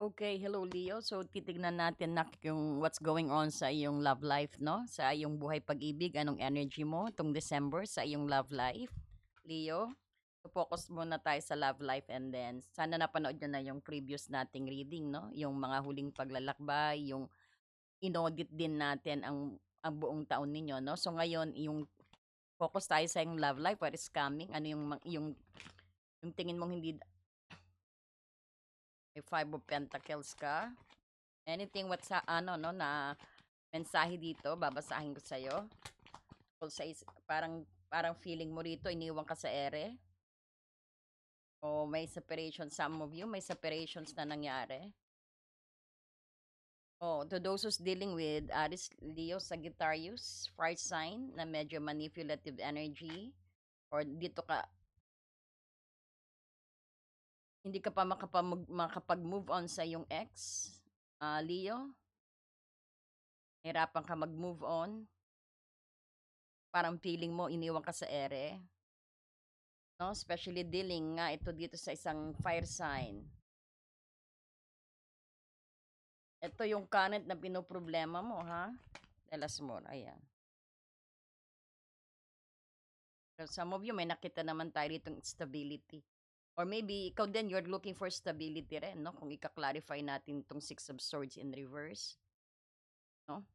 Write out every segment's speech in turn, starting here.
Okay, hello Leo. So titignan natin nak yung what's going on sa iyong love life, no? Sa iyong buhay pag-ibig, anong energy mo tong December sa iyong love life. Leo, so focus muna tayo sa love life and then sana napanood nyo na yung previous nating reading, no? Yung mga huling paglalakbay, yung inaudit din natin ang ang buong taon ninyo, no? So ngayon, yung focus tayo sa yung love life, what is coming, ano yung yung yung tingin mong hindi may five of pentacles ka. Anything what sa ano no na mensahe dito, babasahin ko sa iyo. Sa is, parang parang feeling mo rito iniwan ka sa ere. O may separation some of you, may separations na nangyari. Oh, to those who's dealing with Aries, Leo, Sagittarius, fire sign na medyo manipulative energy or dito ka hindi ka pa makapag, makapag-move on sa yung ex, uh, Leo. Hirapan ka mag-move on. Parang feeling mo, iniwan ka sa ere. No? Especially dealing nga ito dito sa isang fire sign. Ito yung current na pinoproblema mo, ha? Tell us. Ayan. So, some of you, may nakita naman tayo ditong stability. Or maybe, ikaw din, you're looking for stability rin, no? Kung ika-clarify natin itong Six of Swords in reverse. No?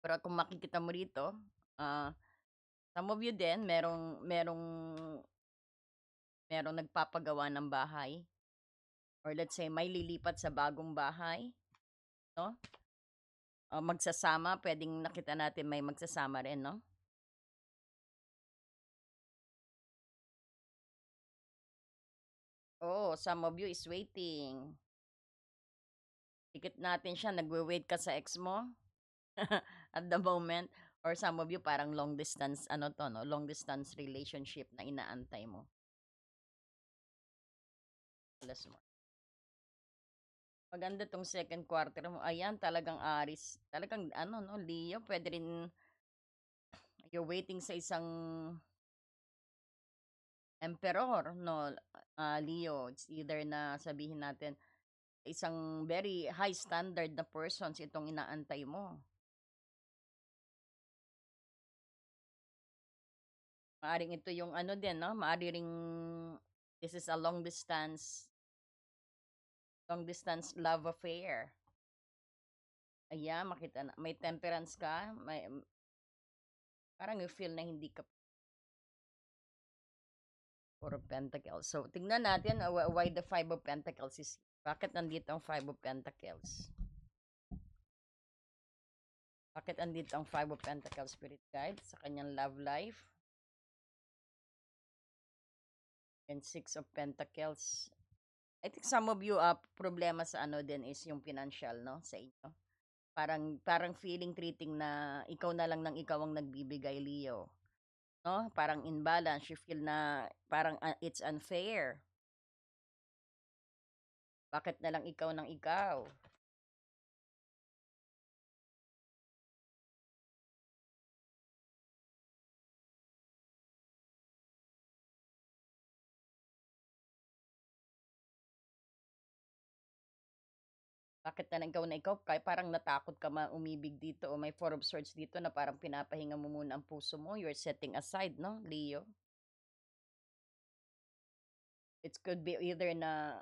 Pero kung makikita mo rito, uh, some of you din, merong, merong, merong nagpapagawa ng bahay. Or let's say, may lilipat sa bagong bahay no? Uh, magsasama, pwedeng nakita natin may magsasama rin, no? Oh, some of you is waiting. Tikit natin siya, nagwe-wait ka sa ex mo at the moment. Or some of you parang long distance, ano to, no? Long distance relationship na inaantay mo. Alas mo. Maganda tong second quarter mo. Ayan, talagang Aris. Talagang ano no, Leo, pwede rin you're waiting sa isang emperor, no, uh, Leo. Either na sabihin natin isang very high standard na persons itong inaantay mo. Maaring ito yung ano din, no? Maari ring this is a long distance long distance love affair. Ayan, makita na. May temperance ka. May, parang you feel na hindi ka Four of Pentacles. So, tingnan natin uh, why the Five of Pentacles is Bakit nandito ang Five of Pentacles? Bakit nandito ang Five of Pentacles Spirit Guide sa kanyang love life? And Six of Pentacles I think some of you uh, problema sa ano din is yung financial no sa inyo. Parang parang feeling treating na ikaw na lang nang ikaw ang nagbibigay Leo. No? Parang imbalance, you feel na parang uh, it's unfair. Bakit na lang ikaw nang ikaw? Bakit na ikaw na ikaw, kaya parang natakot ka ma umibig dito o may four of swords dito na parang pinapahinga mo muna ang puso mo. You're setting aside, no, Leo? It could be either na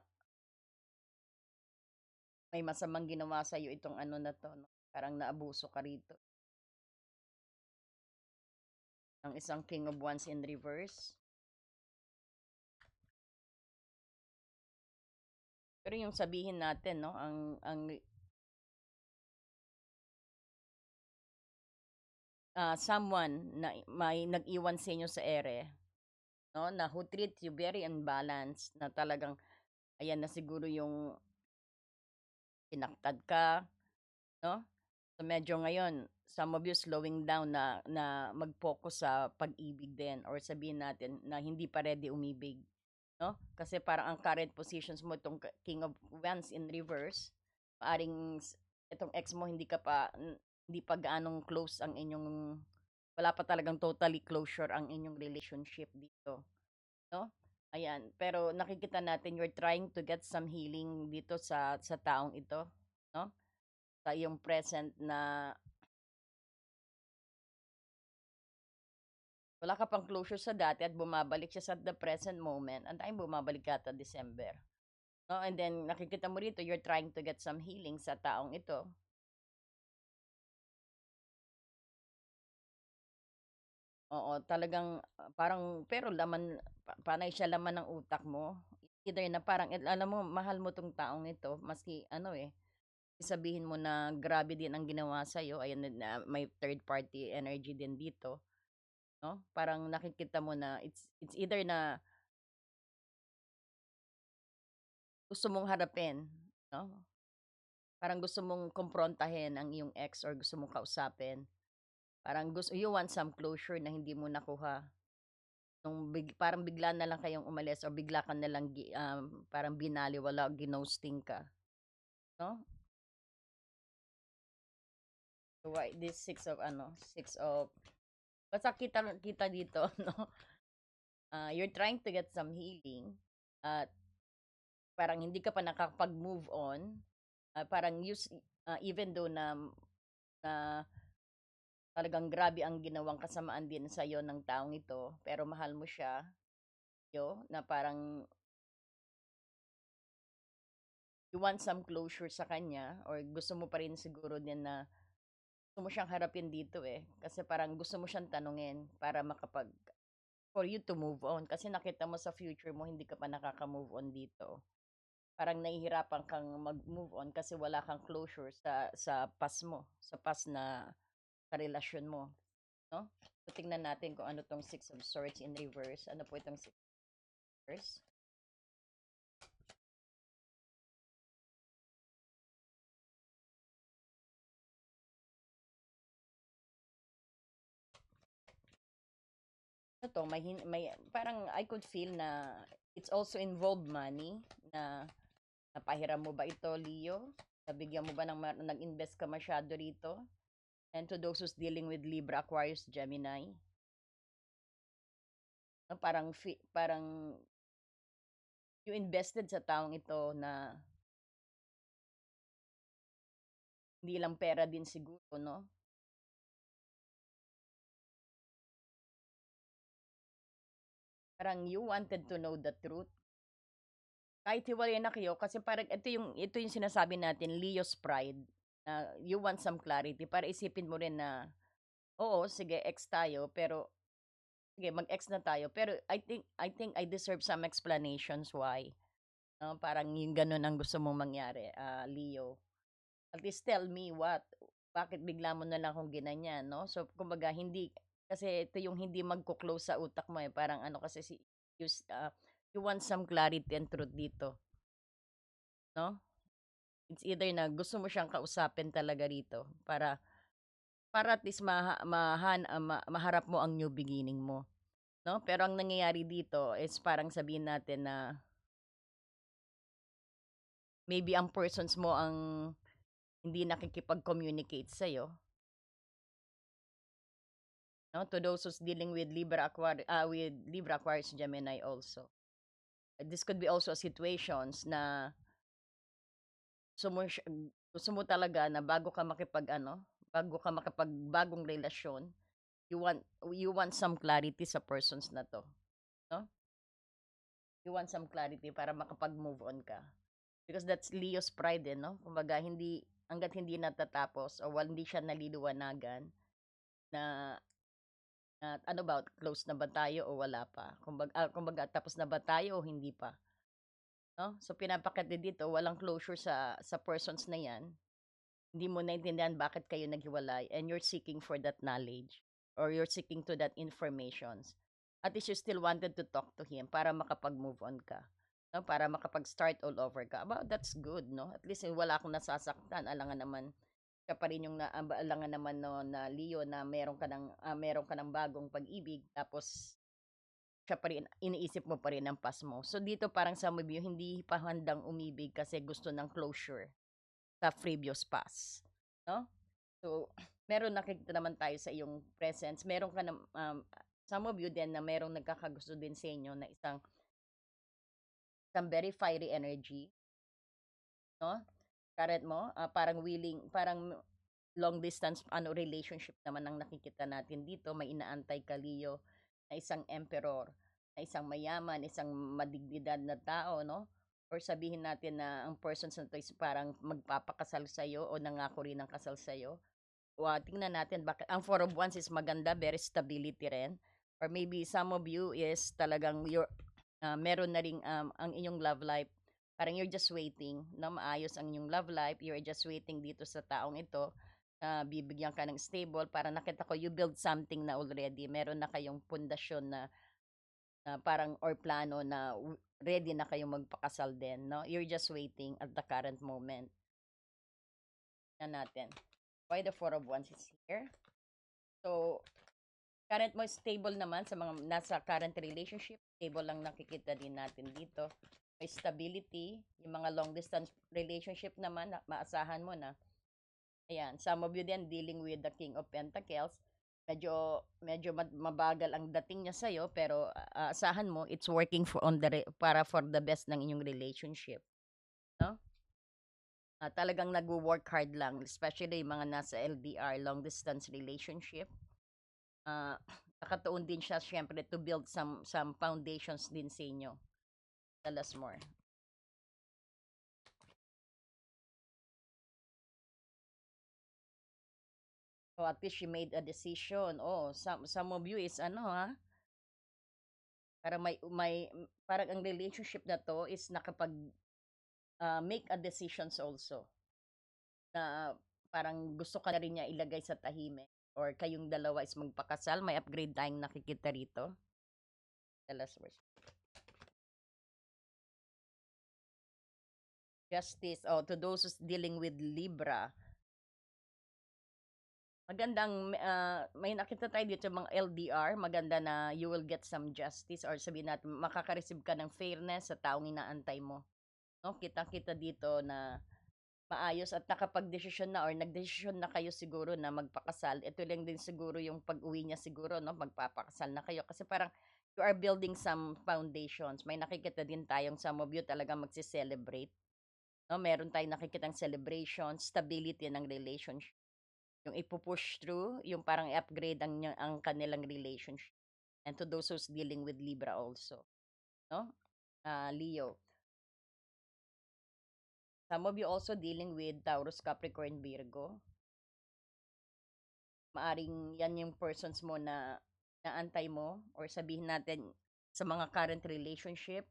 may masamang ginawa sa iyo itong ano na to, no? parang naabuso ka rito. Ang isang King of Wands in reverse. Pero yung sabihin natin, no, ang ang uh, someone na may nag-iwan sa inyo sa ere, no, na who treat you very unbalanced, na talagang ayan na siguro yung pinaktad ka, no? So medyo ngayon, some of you slowing down na na mag-focus sa pag-ibig din or sabihin natin na hindi pa ready umibig no? Kasi parang ang current positions mo itong King of Wands in reverse, maaring itong ex mo hindi ka pa hindi pa gaanong close ang inyong wala pa talagang totally closure ang inyong relationship dito, no? Ayan, pero nakikita natin you're trying to get some healing dito sa sa taong ito, 'no? Sa iyong present na wala ka pang closure sa dati at bumabalik siya sa the present moment, ang tanging bumabalik yata December, 'no? And then nakikita mo rito you're trying to get some healing sa taong ito. Oo, talagang ah, parang pero laman pa panay siya laman ng utak mo. Either na parang alam mo mahal mo 'tong taong ito maski ano, eh, sabihin mo na grabe din ang ginawa sa'yo, ayan din na may third party energy din dito, 'no? Parang nakikita mo na it's it's either na gusto mong harapin, 'no? Parang gusto mong kumprontahin ang iyong ex or gusto mong kausapin. Parang gus you want some closure na hindi mo nakuha. Nung big parang bigla na lang kayong umalis o bigla ka na lang um, parang binalewala, ginosting ka, 'no? So, why this six of ano, six of basta kita kita dito 'no, ah, you're trying to get some healing at parang hindi ka pa nakakapag-move on, ah, parang use ah, even though na na talagang grabe ang ginawang kasamaan din sa'yo ng taong ito, pero mahal mo siya, yo na parang you want some closure sa kanya or gusto mo pa rin siguro din na gusto mo siyang harapin dito, eh. Kasi parang gusto mo siyang tanungin para makapag for you to move on kasi nakita mo sa future mo hindi ka pa nakaka-move on dito. Parang nahihirapan kang mag-move on kasi wala kang closure sa sa past mo, sa past na karelasyon mo, 'no? So, tingnan natin kung ano 'tong Six of Swords in reverse. Ano po itong Six reverse? Ano 'to, may may parang I could feel na it's also involved money na napahiram mo ba ito, Leo? Nabigyan mo ba ng nag-invest ka masyado rito? And to those who's dealing with Libra, Aquarius, Gemini. No, parang parang you invested sa taong ito na hindi lang pera din siguro, 'no? Parang you wanted to know the truth. Kahit hiwalay na kayo kasi parang ito yung ito yung sinasabi natin, Leo's pride, na you want some clarity para isipin mo rin na, oo, sige ex tayo pero sige mag-ex na tayo pero I think I think I deserve some explanations why. 'No, parang yung gano'n ang gusto mong mangyari, ah, Leo. At least tell me what, bakit bigla mo na lang akong ginanyan, 'no? So, kumbaga hindi kasi ito yung hindi magko-close sa utak mo, eh, parang ano kasi si yus ah, you want some clarity and truth dito. 'No? It's either na gusto mo siyang kausapin talaga rito para para at least maha mahan ah, ma maharap mo ang new beginning mo, 'no? Pero ang nangyayari dito is parang sabihin natin na maybe ang persons mo ang hindi nakikipag-communicate sa'yo. No, to those who's dealing with Libra, Aquari ah, with Libra, Aquarius, Gemini also. This could be also situations na gusto mo siya gusto mo talaga na bago ka makipag-ano, bago ka makipagbagong relasyon, you want you want some clarity sa persons na 'to, 'no? You want some clarity para makapag-move on ka. Because that's Leo's pride, eh, 'no? Kumbaga hindi hangga't hindi natatapos o wal hindi siya naliliwanagan na na ano ba, close na ba tayo o wala pa? Kumbag ah, kumbaga tapos na ba tayo o hindi pa? 'No? So, pinapakita dito walang closure sa sa persons na 'yan. Hindi mo naintindihan bakit kayo naghiwalay and you're seeking for that knowledge or you're seeking to that informations. At least you still wanted to talk to him para makapag-move on ka, 'no? Para makapag-start all over ka. Aba, that's good, 'no? At least, eh, wala akong nasasaktan alangan naman siya pa rin yung na aba alangan naman 'no, na Leo na meron ka ng, ah, meron ka ng bagong pag-ibig tapos siya pa rin iniisip mo pa rin ang past mo. So, dito parang of you hindi pa handang umibig kasi gusto ng closure sa previous past, 'no? So, meron nakikita naman tayo sa iyong presence, meron ka ng, um, some of you din na merong nagkakagusto din sa inyo na isang Some very fiery energy. No? Current mo, ah, parang willing, parang long distance ano relationship naman ang nakikita natin dito. May inaantay ka Leo na isang emperor, na isang mayaman, isang madignidad na tao, no? Or sabihin natin na ang persons na to is parang magpapakasal sa'yo o nangako rin ng kasal sa'yo. Wa tingnan natin bakit ang Four of Wands is maganda, very stability rin. Or maybe some of you is talagang your ah, meron na ring um, ang inyong love life. Parang you're just waiting na maayos ang inyong love life. You're just waiting dito sa taong ito. na bibigyan ka ng stable. Para nakita ko, you build something na already. Meron na kayong pundasyon na, na parang or plano na ready na kayong magpakasal din. No? You're just waiting at the current moment. Na natin. Why the Four of Wands is here? So, current mo stable naman sa mga nasa current relationship. Stable lang nakikita din natin dito. Stability. Yung mga long distance relationship naman, na- maasahan mo na. Ayan, some of you din dealing with the King of Pentacles. Medyo, medyo mabagal ang dating niya sa'yo, pero ah, asahan mo, it's working for on the para for the best ng inyong relationship. No? Ah, talagang nag-work hard lang, especially yung mga nasa LDR, long distance relationship. Ah, nakatuon din siya syempre to build some some foundations din sa inyo. Tell us more. So at least she made a decision. Oh, some some of you is ano ha? Para may may parang ang relationship na to is nakapag ah, make a decisions also. Na parang gusto ka na rin niya ilagay sa tahimik or kayong dalawa is magpakasal, may upgrade tayong nakikita rito. Tell us. Justice, oh, to those who's dealing with Libra, magandang ah, may nakita tayo dito mga LDR, maganda na you will get some justice or sabihin natin makaka-receive ka ng fairness sa taong inaantay mo. No, kita-kita dito na maayos at nakapag-desisyon na or nagdesisyon na kayo siguro na magpakasal. Ito lang din siguro yung pag-uwi niya siguro, no? Magpapakasal na kayo kasi parang you are building some foundations. May nakikita din tayong some of you talaga magsi-celebrate. No, meron tayong nakikitang celebration, stability ng relationship. Yung ipupush through, yung parang i-upgrade ang, ang kanilang relationship. And to those who's dealing with Libra also. No? Ah, Leo. Some of you also dealing with Taurus, Capricorn, Virgo. Maaring yan yung persons mo na naantay mo or sabihin natin sa mga current relationship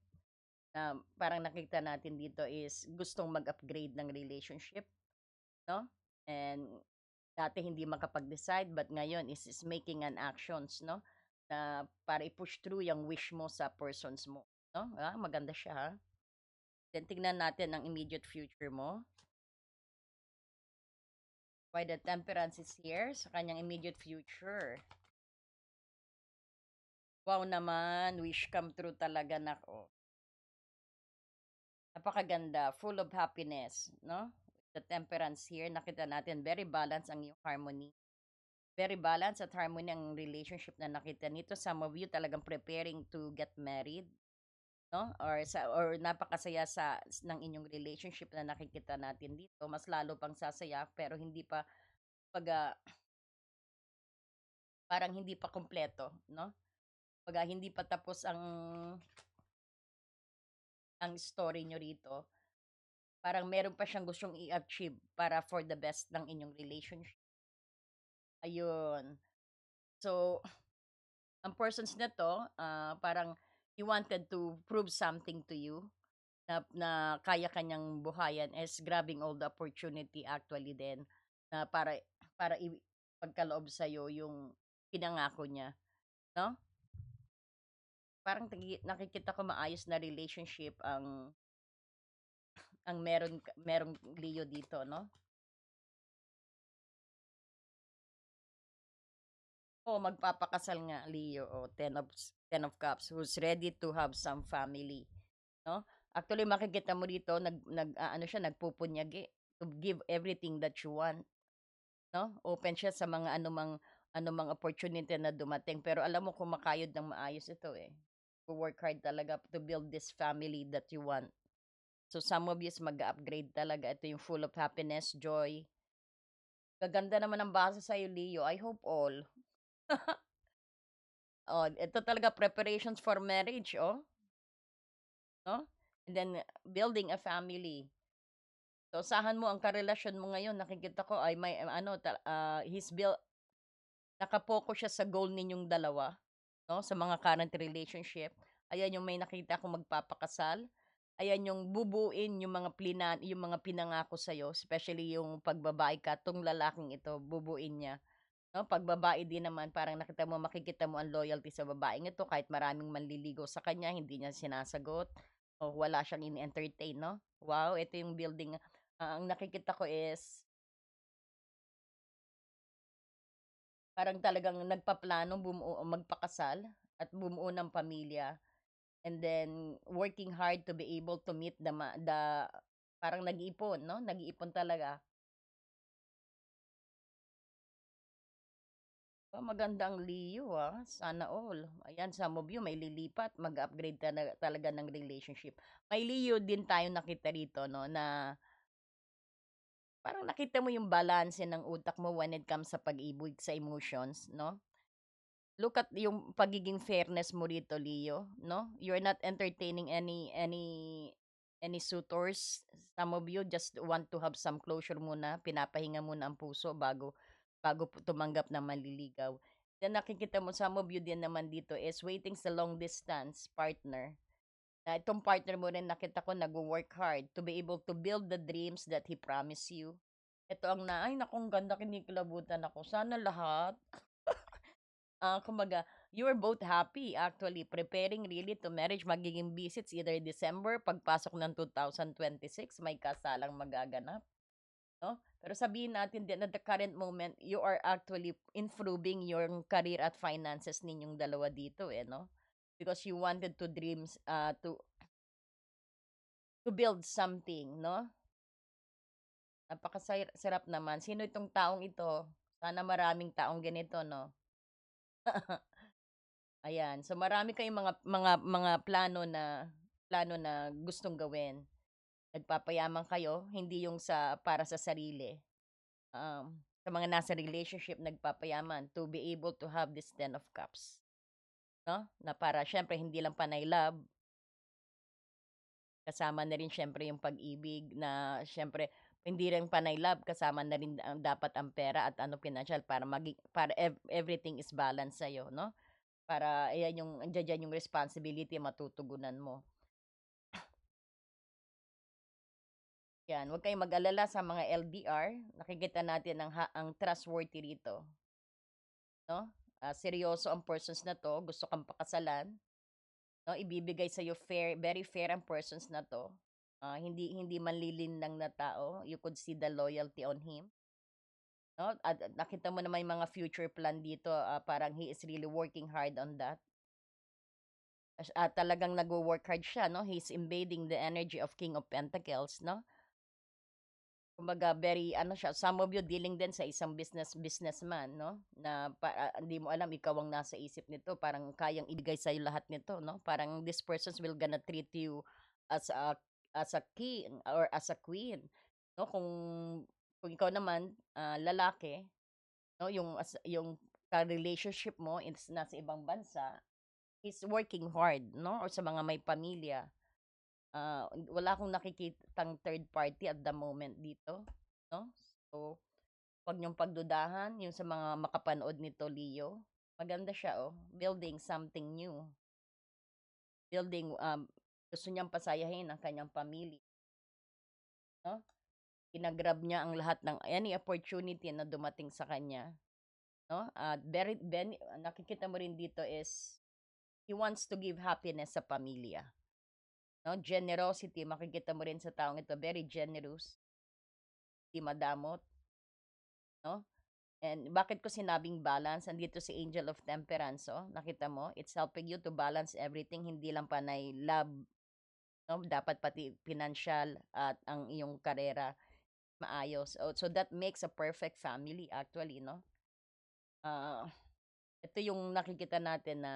na parang nakita natin dito is gustong mag-upgrade ng relationship, no? And dati hindi makapag-decide but ngayon is, is making an actions, no? Na para i-push through yung wish mo sa persons mo, no? Ah, maganda siya, ha? Then tingnan natin ang immediate future mo. Why the temperance is here sa kanyang immediate future. Wow naman, wish come true talaga nako. Napakaganda, full of happiness, no? The temperance here, nakita natin, very balanced ang iyong harmony. Very balanced at harmony ang relationship na nakita nito. Some of you talagang preparing to get married, no? Or sa or napakasaya sa ng inyong relationship na nakikita natin dito. Mas lalo pang sasaya pero hindi pa pag ah, parang hindi pa kumpleto, no? Pag hindi pa tapos ang ang story nyo rito, parang meron pa siyang gustong i-achieve para for the best ng inyong relationship. Ayun. So, ang persons na to, ah, parang he wanted to prove something to you na, na kaya kanyang buhayan is grabbing all the opportunity actually din na para para i- pagkaloob sa yung pinangako niya, no? Parang nakikita ko maayos na relationship ang ang meron merong Leo dito, no? O magpapakasal nga Leo o Ten of Ten of Cups who's ready to have some family, no? Actually makikita mo dito nag nag ah, ano siya nagpupunyagi to give everything that you want, no? Open siya sa mga anumang anumang opportunity na dumating pero alam mo kumakayod ng maayos ito eh. Wo-work hard talaga to build this family that you want. So, some of you is mag-a-upgrade talaga. Ito yung full of happiness, joy. Gaganda naman ang basa sa'yo, Leo. I hope all. Oh, ito talaga preparations for marriage, oh. No? And then, building a family. So, asahan mo ang karelasyon mo ngayon, nakikita ko ay may ano, ah, he's built naka-focus siya sa goal ninyong dalawa, 'no, sa mga current relationship. Ayan yung may nakita akong magpapakasal. Ayan yung bubuin yung mga plinan yung mga pinangako sa'yo, especially yung 'pag babae ka, 'tong lalaking ito bubuin niya, 'no. 'Pag babae din naman parang nakita mo makikita mo ang loyalty sa babaeng ito kahit maraming manliligaw sa kanya, hindi niya sinasagot o wala siyang ini-entertain, 'no. Wow, ito yung building ah, ang nakikita ko is parang talagang nagpaplano bumuo magpakasal at bumuo ng pamilya. And then working hard to be able to meet the the parang nag-iipon, 'no, nag-iipon talaga. Ah, maganda ang Leo, ah, sana all. Ayan, some of you may lilipat, mag-upgrade tala talaga ng relationship. May Leo din tayong nakita rito 'no, na parang nakita mo yung balanse ng utak mo when it comes sa pag-ibig, sa emotions, 'no? Look at yung pagiging fairness mo rito, Leo, 'no? You're not entertaining any any any suitors. Some of you just want to have some closure muna, pinapahinga muna ang puso bago bago tumanggap ng manliligaw. Then nakikita mo some of you din naman dito is waiting sa long distance partner. Na itong partner mo rin nakita ko nagwo-work hard to be able to build the dreams that he promised you. Ito ang na ay naku ang ganda kinikilabutan ako. Sana lahat. Ah, kumbaga, you are both happy actually preparing really to marriage. Magiging busy it's either December, pagpasok ng 2026 may kasalang magaganap, 'no? Pero sabihin natin din at the current moment, you are actually improving your career at finances ninyong dalawa dito, eh, 'no? Because you wanted to dreams, ah, to to build something, 'no? Napakasay sarap naman. Sino itong taong ito? Sana maraming taong ganito, 'no? Ayan, so marami kayong mga mga mga plano na plano na gustong gawin. Nagpapayaman kayo, hindi yung sa para sa sarili. Um, sa mga nasa relationship nagpapayaman to be able to have this Ten of Cups, 'no? Na para siyempre hindi lang panay love kasama na rin siyempre yung pag-ibig na siyempre hindi rin panay love, kasama na rin ang dapat ang pera at ano pinansiyal para magi para ev everything is balance sa'yo, 'no? Para ayan yung andiya diyan yung responsibility matutugunan mo. Yan, huwag kayong mag-alala sa mga LDR, nakikita natin ang ang trustworthy rito. 'No? Ah, seryoso ang persons na 'to, gusto kang pakasalan. 'No, ibibigay sa'yo fair very fair ang persons na 'to. Ah, hindi hindi manlilinlang na tao, you could see the loyalty on him. 'No, at at nakita mo naman yung mga future plan dito, ah, parang he is really working hard on that. At talagang nagwo-work hard siya 'no, he's invading the energy of King of Pentacles 'no? Kumbaga very ano siya, some of you dealing din sa isang business businessman 'no, na pa ah, hindi mo alam ikaw ang nasa isip nito, parang kayang ibigay sa'yo lahat nito 'no, parang this persons will gonna treat you as a as a king or as a queen 'no. Kung kung ikaw naman, ah, lalaki 'no, yung as yung ka-relationship mo is nasa ibang bansa, he's working hard 'no, or sa mga may pamilya. Ah, wala akong nakikitang third party at the moment dito 'no. So, 'wag niyong pagdudahan yung sa mga makapanood nito, Leo. Maganda siya, oh, building something new. Building, um, gusto niyang pasayahin ang kanyang pamilya. 'No? Gina-grab niya ang lahat ng any opportunity na dumating sa kanya, 'no, at very beni nakikita mo rin dito is he wants to give happiness sa pamilya. 'No, generosity makikita mo rin sa taong ito, very generous. Di madamot. 'No? And bakit ko sinabing balance, andito si Angel of Temperance, oh, nakita mo? It's helping you to balance everything, hindi lang panay love, 'no, dapat pati pinansiyal at ang iyong karera maayos. Oh, so that makes a perfect family actually 'no? Ah, ito yung nakikita natin na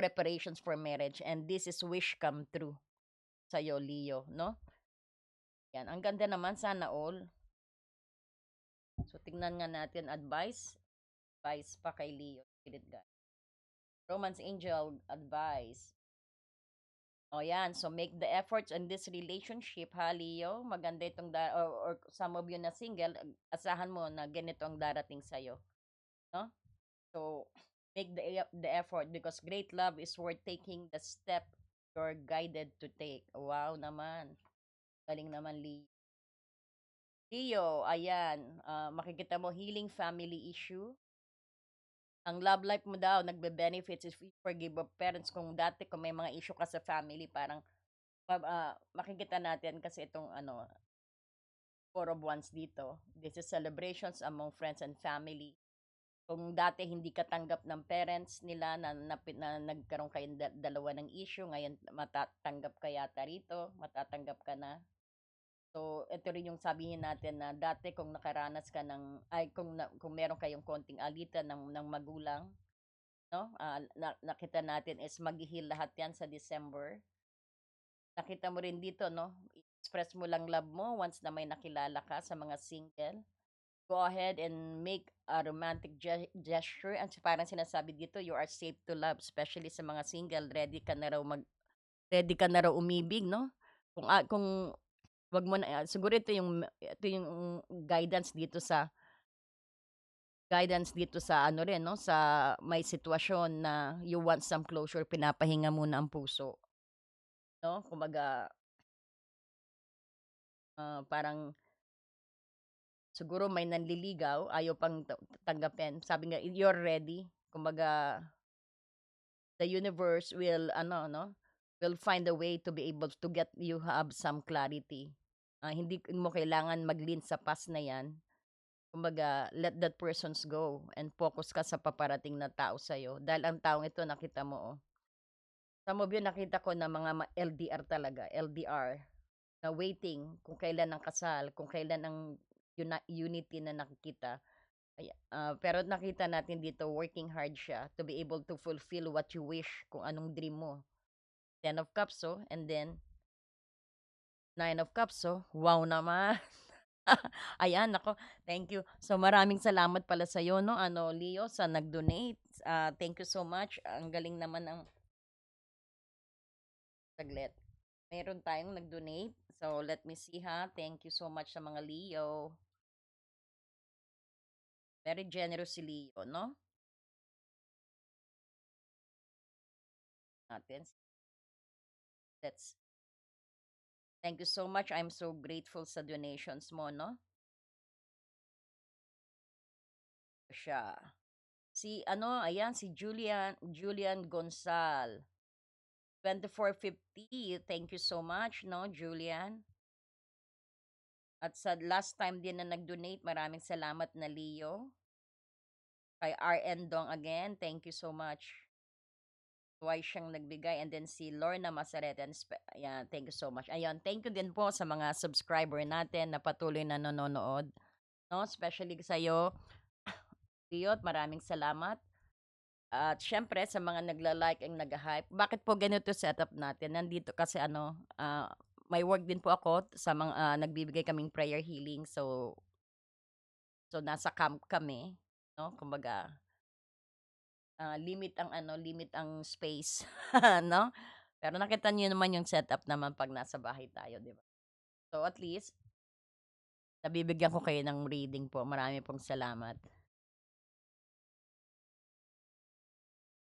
preparations for marriage and this is wish come true sa'yo, Leo, no? Yan, ang ganda naman, sana all. So, tingnan nga natin, advice. Advice pa kay Leo, Spirit Guide. Romance Angel, advice. O yan, so make the efforts in this relationship, ha, Leo? Maganda itong, da- or, or some of you na single, asahan mo na ganito ang darating sa'yo. No? So, make the, e- the effort because great love is worth taking the step you're guided to take. Wow naman. Galing naman, Leo. Leo, ayan, ah, makikita mo healing family issue. Ang love life mo daw, nagbe-benefits if you forgive your parents. Kung dati, kung may mga issue ka sa family, parang ah, makikita natin kasi itong ano, four of wands dito. This is celebrations among friends and family. Kung dati hindi ka tanggap ng parents nila na, na, na nagkaroon kayong da- dalawa ng issue, ngayon matatanggap ka yata rito, matatanggap ka na. So, ito rin yung sabihin natin na dati kung nakaranas ka ng, ay kung, na, kung meron kayong konting alitan ng, ng magulang, no? Ah, na, nakita natin is maghihil lahat yan sa December. Nakita mo rin dito, no? Express mo lang love mo once na may nakilala ka sa mga single. Go ahead and make a romantic ge- gesture. Ang parang sinasabi dito, you are safe to love, especially sa mga single. Ready ka na raw mag, ready ka na raw umibig, no? Kung, ah, kung wag mo na, ah, siguro ito yung, ito yung guidance dito sa, guidance dito sa ano rin, no? Sa may sitwasyon na you want some closure, pinapahinga muna ang puso. No? Kumbaga, ah, parang, siguro may nanliligaw, ayaw pang ta- tanggapin. Sabi nga, you're ready. Kumbaga, the universe will, ano, no? Will find a way to be able to get you have some clarity. Ah, hindi mo kailangan maglin sa past na yan. Kumbaga, let that persons go and focus ka sa paparating na tao sa'yo. Dahil ang taong ito, nakita mo, oh. Of you, nakita ko na mga LDR talaga, LDR, na waiting kung kailan ang kasal, kung kailan ang uni- unity na nakikita. Ah, pero nakita natin dito, working hard siya to be able to fulfill what you wish, kung anong dream mo. Ten of Cups, oh, and then Nine of Cups, oh. Wow naman. Ayan, ako. Thank you. So, maraming salamat pala sa iyo, no? Ano, Leo, sa nag-donate. Ah, thank you so much. Ang galing naman ng saglit. Meron tayong nag-donate. So, let me see ha. Thank you so much sa mga Leo. Very generous si Leo, no? Natin. That's Thank you so much. I'm so grateful sa donations mo, no? Siya. Si ano, ayan, si Julian, Julian Gonzal. 2450. Thank you so much, no, Julian? At sa last time din na nag-donate, maraming salamat na Leo. Kay RN Dong again, thank you so much. Twice siyang nagbigay. And then si Lorna Masaretan, spe- ayan, thank you so much. Ayan, thank you din po sa mga subscriber natin na patuloy na nanonood. No? Especially sa iyo, Leo, maraming salamat. At syempre, sa mga nagla-like and nag-hype, bakit po ganito setup natin? Nandito kasi ano, ah, may work din po ako sa mga ah, nagbibigay kaming prayer healing. So, so nasa camp kami, no? Kumbaga, ah, limit ang ano, limit ang space, no? Pero nakita niyo naman yung setup naman pag nasa bahay tayo, di ba? So, at least, nabibigyan ko kayo ng reading po. Marami pong salamat.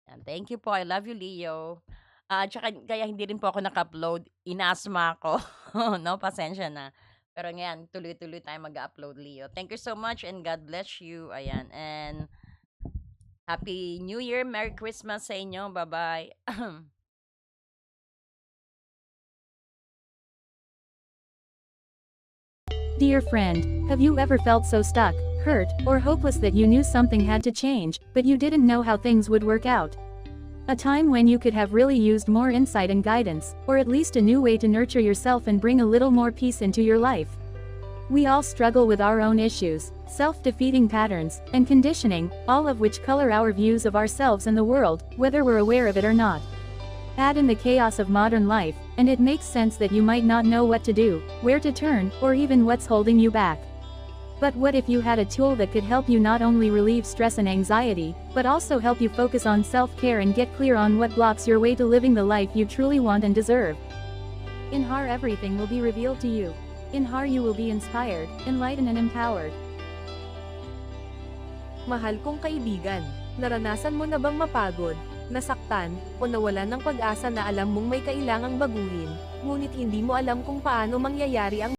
Yan. Thank you po. I love you, Leo. Ah, tsaka kaya hindi rin po ako naka-upload. Inasma ako. no, pasensya na. Pero ngayon, tuloy-tuloy tayo mag-upload, Leo. Thank you so much and God bless you. Ayan. And Happy New Year. Merry Christmas sa inyo. Bye-bye. Dear friend, have you ever felt so stuck, hurt, or hopeless that you knew something had to change, but you didn't know how things would work out? A time when you could have really used more insight and guidance, or at least a new way to nurture yourself and bring a little more peace into your life. We all struggle with our own issues, self-defeating patterns, and conditioning, all of which color our views of ourselves and the world, whether we're aware of it or not. Add in the chaos of modern life, and it makes sense that you might not know what to do, where to turn, or even what's holding you back. But what if you had a tool that could help you not only relieve stress and anxiety, but also help you focus on self-care and get clear on what blocks your way to living the life you truly want and deserve? In HAR everything will be revealed to you. In HAR you will be inspired, enlightened and empowered. Mahal kong kaibigan, naranasan mo na bang mapagod, nasaktan, o nawalan ng pag-asa na alam mong may kailangang baguhin, ngunit hindi mo alam kung paano mangyayari ang